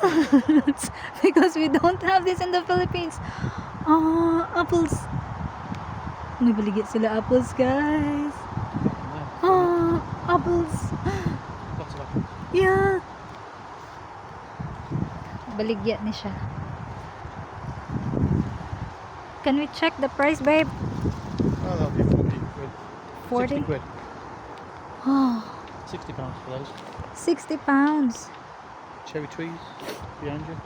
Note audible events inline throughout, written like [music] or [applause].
apples [laughs] because we don't have this in the Philippines. Ah, apples. Baligya sila apples, guys. Apples. Apples. Yeah. Baligya ni siya. Can we check the price, babe? Oh, that'll be 40 quid. 40? 60 quid. Oh, 60 pounds for those. 60 pounds. Cherry trees behind you.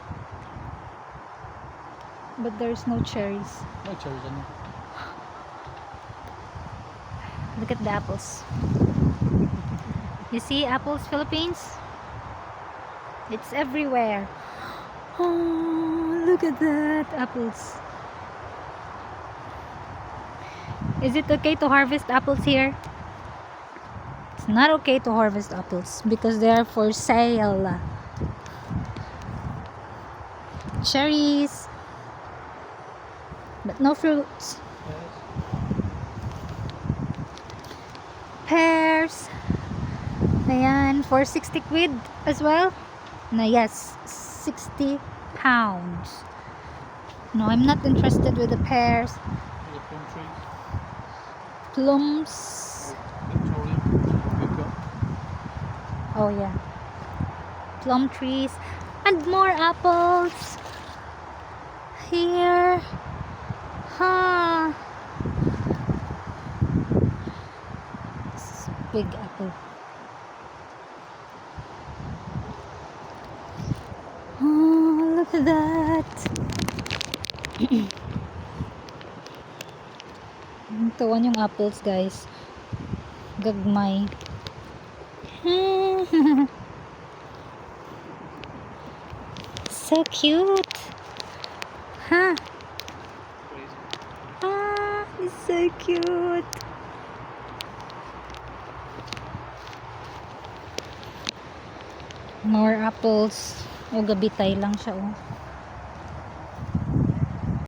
But there's no cherries. No cherries on there. Look at the apples. You see apples, Philippines? It's everywhere. [gasps] Oh, look at that. Apples. Is it okay to harvest apples here? It's not okay to harvest apples because they are for sale. Cherries. But no fruits. pears. Ayan, for 60 quid as well. Na yes, 60 pounds. No, I'm not interested with the pears. The plum trees. Plums. Victoria. We've got. Oh yeah. Plum trees. And more apples. Here. Huh. Is big apple. Oh, look at that. [clears throat] Tuwan yung apples, guys. Gagmay. [laughs] so cute. Huh? Ah, it's so cute. More apples. O gabitay lang siya oh.